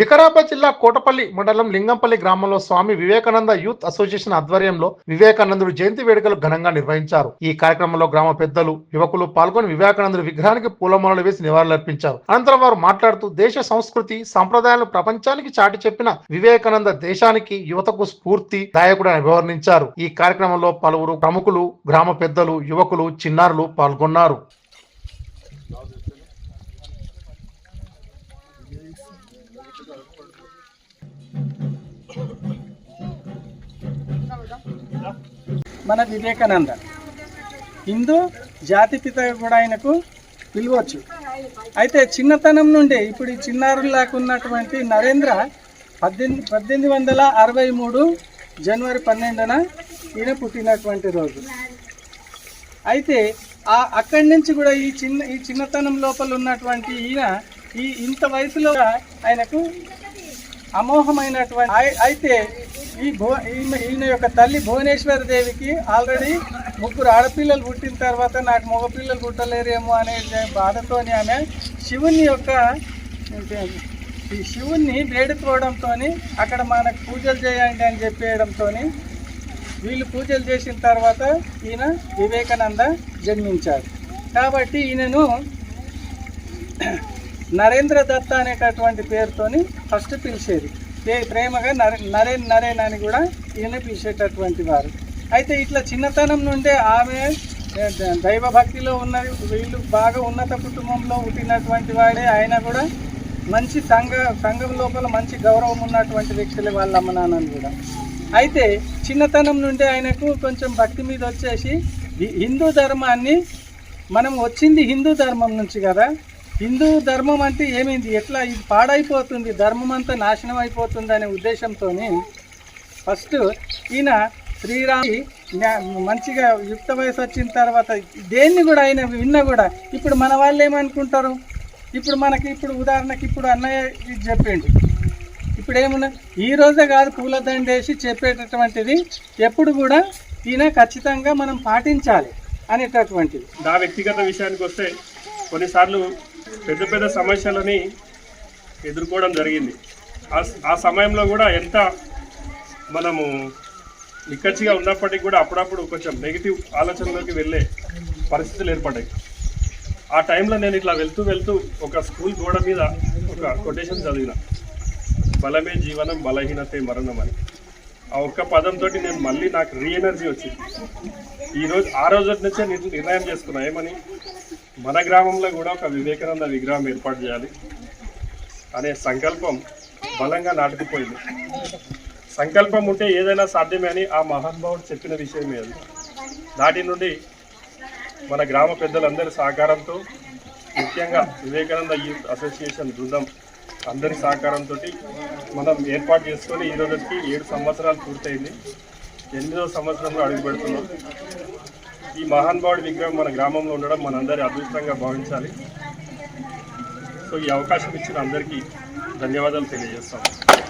వికారాబాద్ జిల్లా కోటపల్లి మండలం లింగంపల్లి గ్రామంలో స్వామి వివేకానంద యూత్ అసోసియేషన్ ఆధ్వర్యంలో వివేకానందుడు జయంతి వేడుకలు ఘనంగా నిర్వహించారు. ఈ కార్యక్రమంలో గ్రామ పెద్దలు యువకులు పాల్గొని వివేకానందుడు విగ్రహానికి పూలమాలలు వేసి నివాళులర్పించారు. అనంతరం వారు మాట్లాడుతూ దేశ సంస్కృతి సంప్రదాయాలను ప్రపంచానికి చాటి చెప్పిన వివేకానంద దేశానికి యువతకు స్ఫూర్తి దాయకుడు అని అభివర్ణించారు ఈ కార్యక్రమంలో పలువురు ప్రముఖులు గ్రామ పెద్దలు యువకులు చిన్నారులు పాల్గొన్నారు. మన వివేకానంద. హిందూ జాతిపిత కూడా ఆయనకు పిలవచ్చు. అయితే చిన్నతనం నుండి ఇప్పుడు ఈ చిన్నారులాగా ఉన్నటువంటి నరేంద్ర పద్దెనిమిది పద్దెనిమిది వందల అరవై మూడు జనవరి పన్నెండున ఈయన పుట్టినటువంటి రోజు. అయితే ఆ అక్కడి నుంచి కూడా ఈ చిన్న ఈ చిన్నతనం లోపల ఉన్నటువంటి ఈయన ఈ ఇంత వయసులో ఆయనకు అమోఘమైనటువంటి అయితే ఈ భువ ఈయన యొక్క తల్లి భువనేశ్వరి దేవికి ఆల్రెడీ ముగ్గురు ఆడపిల్లలు పుట్టిన తర్వాత నాకు మగపిల్లలు పుట్టలేరేమో అనే బాధతోని ఆమె శివుని యొక్క ఈ శివుణ్ణి వేడుకోవడంతో అక్కడ మనకు పూజలు చేయండి అని చెప్పేయడంతో వీళ్ళు పూజలు చేసిన తర్వాత ఈయన వివేకానంద జన్మించారు. కాబట్టి ఈయనను నరేంద్ర దత్త అనేటటువంటి పేరుతోని ఫస్ట్ పిలిచేది. ఏ ప్రేమగా నరే నరేన్ నరేన్ అని కూడా ఈయన పిలిచేటటువంటి వారు. అయితే ఇట్లా చిన్నతనం నుండే ఆమె దైవభక్తిలో దైవ భక్తిలో ఉన్నది వీళ్ళు బాగా ఉన్నత కుటుంబంలో పుట్టినటువంటి వాడే. ఆయన కూడా మంచి సంఘ సంఘం లోపల మంచి గౌరవం ఉన్నటువంటి వ్యక్తులే వాళ్ళ అమ్మ నాన్నని కూడా. అయితే చిన్నతనం నుండి ఆయనకు కొంచెం భక్తి మీద వచ్చేసి హిందూ ధర్మాన్ని మనం వచ్చింది హిందూ ధర్మం నుంచి కదా హిందూ ధర్మం అంటే ఏమైంది? ఎట్లా? ఇది పాడైపోతుంది. ధర్మం అంతా నాశనం అయిపోతుంది అనే ఉద్దేశంతో ఫస్ట్ ఈయన శ్రీరామ్ మంచిగా యుక్త వయసు వచ్చిన తర్వాత దేన్ని కూడా ఆయన విన్నా కూడా ఇప్పుడు మన వాళ్ళు ఏమనుకుంటారు? ఇప్పుడు మనకి ఇప్పుడు ఉదాహరణకి ఇప్పుడు అన్నయ్య ఇది చెప్పిండు. ఇప్పుడు ఏమన్నా ఈ రోజే కాదు పూలదండేసి చెప్పేటటువంటిది ఎప్పుడు కూడా ఈయన ఖచ్చితంగా మనం పాటించాలి అనేటటువంటిది. నా వ్యక్తిగత విషయానికి వస్తే కొన్నిసార్లు పెద్ద పెద్ద సమస్యలని ఎదుర్కోవడం జరిగింది. ఆ- ఆ సమయంలో కూడా ఎంత మనము నిక్కచ్చిగా ఉన్నప్పటికీ కూడా అప్పుడప్పుడు కొంచెం నెగిటివ్ ఆలోచనలోకి వెళ్ళే పరిస్థితులు ఏర్పడ్డాయి. ఆ టైంలో నేను ఇట్లా వెళ్తూ వెళ్తూ ఒక స్కూల్ గోడ మీద ఒక కొటేషన్ చదివిన. బలమే జీవనం బలహీనతే మరణం అని. ఆ ఒక్క పదంతో నేను మళ్ళీ నాకు రీ ఎనర్జీ వచ్చింది. ఈరోజు ఆ రోజు నుంచే నేను నిర్ణయం చేసుకున్నా ఏమని? మన గ్రామంలో కూడా ఒక వివేకానంద విగ్రహం ఏర్పాటు చేయాలి అనే సంకల్పం బలంగా నాటుకుపోయింది. సంకల్పం ఉంటే ఏదైనా సాధ్యమే అని ఆ మహానుభావుడు చెప్పిన విషయమే అది. నాటి నుండి మన గ్రామ పెద్దలందరి సహకారంతో ముఖ్యంగా వివేకానంద యూత్ అసోసియేషన్ బృందం అందరి సహకారంతో మనం ఏర్పాటు చేసుకొని ఈ రోజుకి ఏడు సంవత్సరాలు పూర్తయింది. ఎనిమిదవ సంవత్సరంలో అడుగు పెడుతున్నాం ఈ మహానుభావుడి విగ్రహం మన గ్రామంలో ఉండడం మనందరి అదృష్టంగా భావించాలి. సో ఈ అవకాశం ఇచ్చిన అందరికీ ధన్యవాదాలు తెలియజేస్తాను